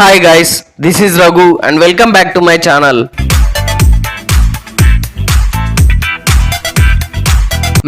Hi guys this is Raghu and welcome back to my channel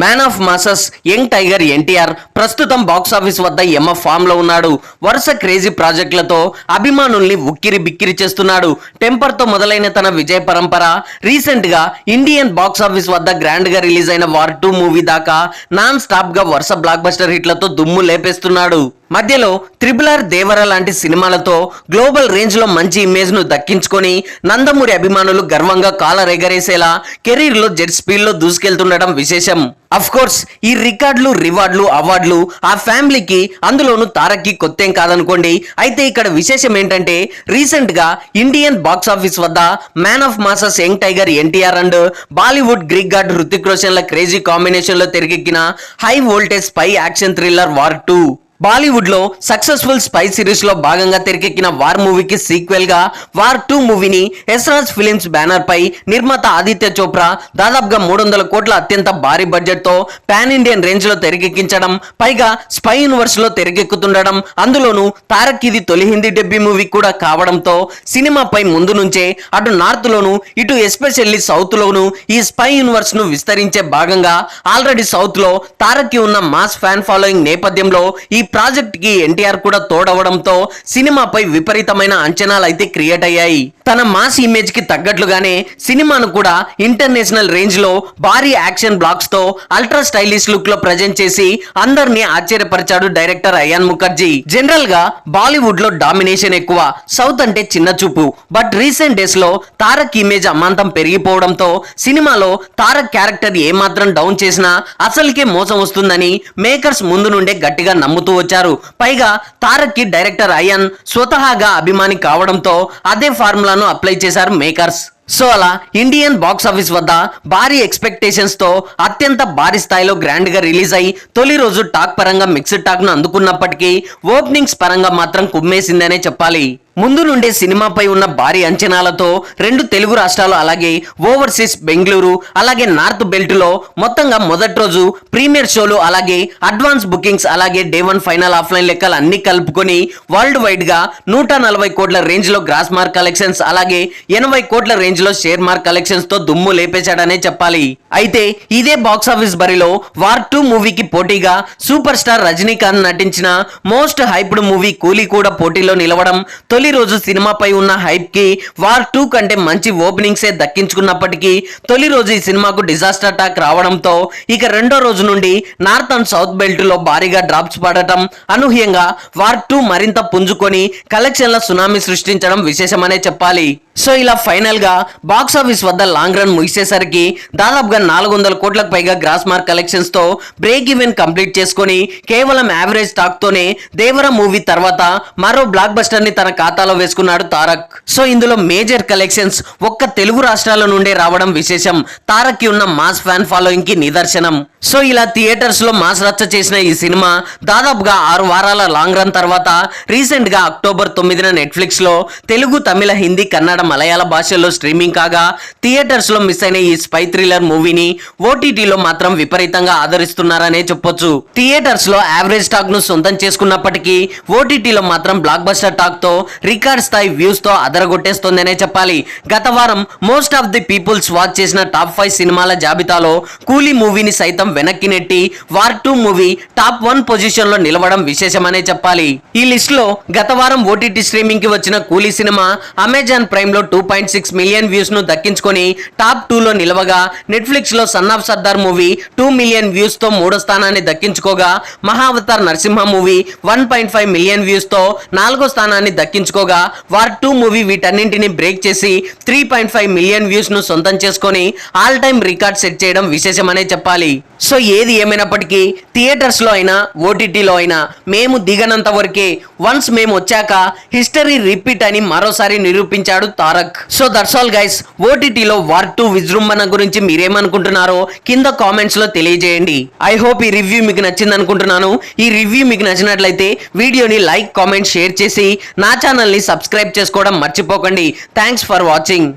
man of masses young tiger NTR ప్రస్తుతం box office వద్ద MF ఫామ్లో ఉన్నాడు. వరుస crazy ప్రాజెక్టులతో అభిమానుల్ని ఉక్కిరి బిక్కిరి చేస్తున్నాడు. టెంపర్తో మొదలైన తన విజయ పరంపర రీసెంట్గా ఇండియన్ బాక్స్ ఆఫీస్ వద్ద గ్రాండ్గా రిలీజ్ అయిన వార్ టూ మూవీ దాకా నాన్ స్టాప్గా వరుస బ్లాక్ బస్టర్ హిట్లతో దుమ్ము లేపేస్తున్నాడు. మధ్యలో త్రిబుల్ ఆర్ దేవర లాంటి సినిమాలతో గ్లోబల్ రేంజ్లో మంచి ఇమేజ్ను దక్కించుకొని నందమూరి అభిమానులు గర్వంగా కాలరెగరేసేలా కెరీర్లో జెట్ స్పీడ్లో దూసుకెళ్తుండడం విశేషం. అఫ్ కోర్స్ ఈ రికార్డులు రివార్డులు అవార్డులు ఆ ఫ్యామిలీకి అందులోను తారక్కి కొత్తేం కాదనుకోండి. అయితే ఇక్కడ విశేషం ఏంటంటే రీసెంట్గా ఇండియన్ బాక్స్ ఆఫీస్ వద్ద man of masses young tiger NTR and Bollywood Greek god Hrithik రోషన్ల crazy కాంబినేషన్లో తెరకెక్కిన high voltage spy action thriller War two. బాలీవుడ్లో సక్సెస్ఫుల్ స్పై సిరీస్లో భాగంగా తెరకెక్కిన వార్ మూవీకి సీక్వెల్గా వార్ టూ మూవీని ఎస్రాజ్ ఫిలిమ్స్ బ్యానర్ పై నిర్మాత ఆదిత్య చోప్రా దాదాపుగా మూడు వందల కోట్ల అత్యంత భారీ బడ్జెట్తో పాన్ ఇండియన్ రేంజ్లో తెరకెక్కించడం పైగా స్పై యూనివర్స్లో తెరకెక్కుతుండడం అందులోనూ తారక్ ఇది తొలి హిందీ డెబ్యూ మూవీ కూడా కావడంతో సినిమాపై ముందు నుంచే అటు నార్త్ లోను ఇటు ఎస్పెషల్లీ సౌత్ లోను ఈ స్పై యూనివర్స్ను విస్తరించే భాగంగా ఆల్రెడీ సౌత్లో తారక్ ఉన్న మాస్ ఫ్యాన్ ఫాలోయింగ్ నేపథ్యంలో ఈ ప్రాజెక్ట్కి ఎన్టీఆర్ కూడా తోడవడంతో సినిమాపై విపరీతమైన అంచనాలు అయితే క్రియేట్ అయ్యాయి. తన మాస్ ఇమేజ్కి తగ్గట్లుగానే సినిమాను కూడా ఇంటర్నేషనల్ రేంజ్లో భారీ యాక్షన్ బ్లాక్స్తో అల్ట్రా స్టైలిష్ లుక్లో ప్రజెంట్ చేసి అందరినీ ఆశ్చర్యపరిచాడు డైరెక్టర్ అయాన్ ముఖర్జీ. జనరల్గా బాలీవుడ్లో డామినేషన్ ఎక్కువ సౌత్ అంటే చిన్న చూపు. బట్ రీసెంట్ డేస్లో తారక్ ఇమేజ్ అమాంతం పెరిగిపోవడంతో సినిమాలో తారక్ క్యారెక్టర్ ఏమాత్రం డౌన్ చేసినా అసలుకే మోసం వస్తుందని మేకర్స్ ముందు నుండే గట్టిగా నమ్ముతూ వచ్చారు. పైగా తారక్కి డైరెక్టర్ అయన్ స్వతహాగా అభిమాని కావడంతో అదే ఫార్ములాను అప్లై చేశారు మేకర్స్. సో అలా ఇండియన్ బాక్స్ ఆఫీస్ వద్ద భారీ ఎక్స్పెక్టేషన్స్తో అత్యంత భారీ స్థాయిలో గ్రాండ్గా రిలీజ్ అయి తొలి రోజు టాక్ పరంగా మిక్స్డ్ టాక్ను అందుకున్నప్పటికీ ఓపెనింగ్స్ పరంగా మాత్రం కుమ్మేసిందనే చెప్పాలి. ముందు నుండే సినిమాపై ఉన్న భారీ అంచనాలతో రెండు తెలుగు రాష్ట్రాలు అలాగే ఓవర్సీస్ బెంగళూరు అలాగే నార్త్ బెల్ట్లో మొత్తంగా మొదటి రోజు ప్రీమియర్ షోలు అలాగే అడ్వాన్స్ బుకింగ్స్ అలాగే డే వన్ ఫైనల్ ఆఫ్లైన్ లెక్కలు అన్ని కలుపుకొని వరల్డ్ వైడ్గా నూట నలభై కోట్ల రేంజ్లో గ్రాస్ మార్క్ కలెక్షన్స్ అలాగే ఎనభై కోట్ల రేంజ్లో షేర్ మార్క్ కలెక్షన్స్తో దుమ్ము లేపేశాడనే చెప్పాలి. అయితే ఇదే బాక్స్ ఆఫీస్ బరిలో వార్ టూ మూవీకి పోటీగా సూపర్ స్టార్ రజనీకాంత్ నటించిన మోస్ట్ హైప్డ్ మూవీ కూలీ కూడా పోటీలో నిలవడం తొలి రోజు సినిమాపై ఉన్న హైప్కి వార్ టూ కంటే మంచి ఓపెనింగ్సే దక్కించుకున్నప్పటికీ తొలి రోజు ఈ సినిమాకు డిజాస్టర్ అటాక్ రావడంతో ఇక రెండో రోజు నుండి నార్త్ అండ్ సౌత్ బెల్ట్లో భారీగా డ్రాప్స్ పడటం అనూహ్యంగా వార్ టూ మరింత పుంజుకొని కలెక్షన్ల సునామీ సృష్టించడం విశేషమనే చెప్పాలి. సో ఇలా ఫైనల్గా బాక్స్ ఆఫీస్ వద్ద లాంగ్ రన్ ముగిసేసరికి దాదాపుగా నాలుగు వందల కోట్లకు పైగా గ్రాస్ మార్క్ కలెక్షన్స్తో బ్రేక్ ఈవెన్ కంప్లీట్ చేసుకొని కేవలం యావరేజ్ స్టాక్ తోనే దేవర మూవీ తర్వాత మరో బ్లాక్ బస్టర్ని తన ఖాతాలో వేసుకున్నాడు తారక్. సో ఇందులో మేజర్ కలెక్షన్స్ ఒక్క తెలుగు రాష్ట్రాల నుండే రావడం విశేషం. తారక్కి ఉన్న మాస్ ఫ్యాన్ ఫాలోయింగ్కి నిదర్శనం. సో ఇలా థియేటర్స్లో మాస్ రచ్చ చేసిన ఈ సినిమా దాదాపుగా ఆరు వారాల లాంగ్ రన్ తర్వాత రీసెంట్గా అక్టోబర్ తొమ్మిదిన నెట్ఫ్లిక్స్లో తెలుగు తమిళ హిందీ కన్నడ మలయాళ భాషల్లో స్ట్రీమింగ్ కాగా థియేటర్స్లో మిస్ అయిన ఈ స్పై థ్రిల్లర్ మూవీని ఓటీటీలో మాత్రం విపరీతంగా ఆదరిస్తున్నారనే చెప్పొచ్చు. థియేటర్స్లో యావరేజ్ టాక్ను సొంతం చేసుకున్నప్పటికీ ఓటీటీలో మాత్రం బ్లాక్ బస్టర్ టాక్తో రికార్డ్ స్థాయి వ్యూస్తో అదరగొట్టేస్తోందనే చెప్పాలి. గత వారం most of the peoples watch చేసిన టాప్ ఫైవ్ సినిమాల జాబితాలో కూలీ మూవీని సైతం వెనక్కి నెట్టి War two movie top one పొజిషన్లో నిలవడం విశేషమనే చెప్పాలి. ఈ లిస్ట్లో గత వారం ఓటీటీ స్ట్రీమింగ్కి వచ్చిన కూలీ సినిమా అమెజాన్ ప్రైమ్లో టూ పాయింట్ సిక్స్ మిలియన్ వ్యూస్ను దక్కించుకొని టాప్ టూ లో నిలవగా నెట్ఫ్లిక్స్లో son of Sardaar movie two million వ్యూస్తో మూడో స్థానాన్ని దక్కించుకోగా Mahavatar Narsimha movie one point five million వ్యూస్తో నాలుగో స్థానాన్ని దక్కించుకోగా వార్ టూ మూవీ వీటన్నింటిని బ్రేక్ చేసి త్రీ పాయింట్ ఫైవ్ మిలియన్ వ్యూస్ను సొంతం చేసుకొని ఆల్ టైమ్ రికార్డ్ సెట్ చేయడం విశేషమనే చెప్పాలి. సో ఏది ఏమైనప్పటికీ థియేటర్స్లో అయినా ఓటీటీలో అయినా మేము దిగనంత వరకే వన్స్ మేము వచ్చాక హిస్టరీ రిపీట్ అని మరోసారి నిరూపించాడు Tarak. So that's all guys ఓటీటీలో వార్ టూ విజృంభణ గురించి మీరేమనుకుంటున్నారో కింద కామెంట్స్లో తెలియజేయండి. ఐ హోప్ ఈ రివ్యూ మీకు నచ్చింది అనుకుంటున్నాను ఈ రివ్యూ మీకు నచ్చినట్లయితే వీడియోని లైక్ కామెంట్ షేర్ చేసి నా ఛానల్ని సబ్స్క్రైబ్ చేసుకోవడం మర్చిపోకండి. Thanks for watching